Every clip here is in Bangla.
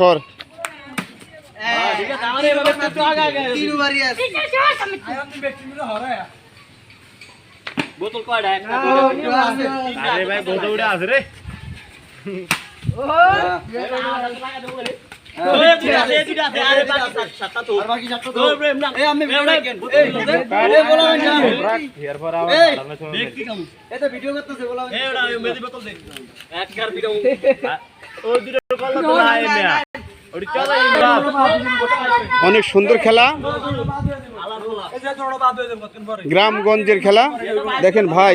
সর বোতল কয়টা? আরে ভাই বহুত উড়ে আছে রে। অনেক সুন্দর খেলা। গ্রামগঞ্জের খেলা। দেখেন ভাই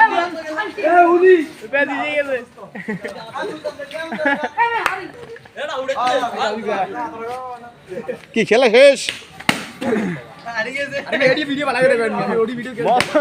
কা খেলা শেষ দুটো দুটো ম্যাট আমার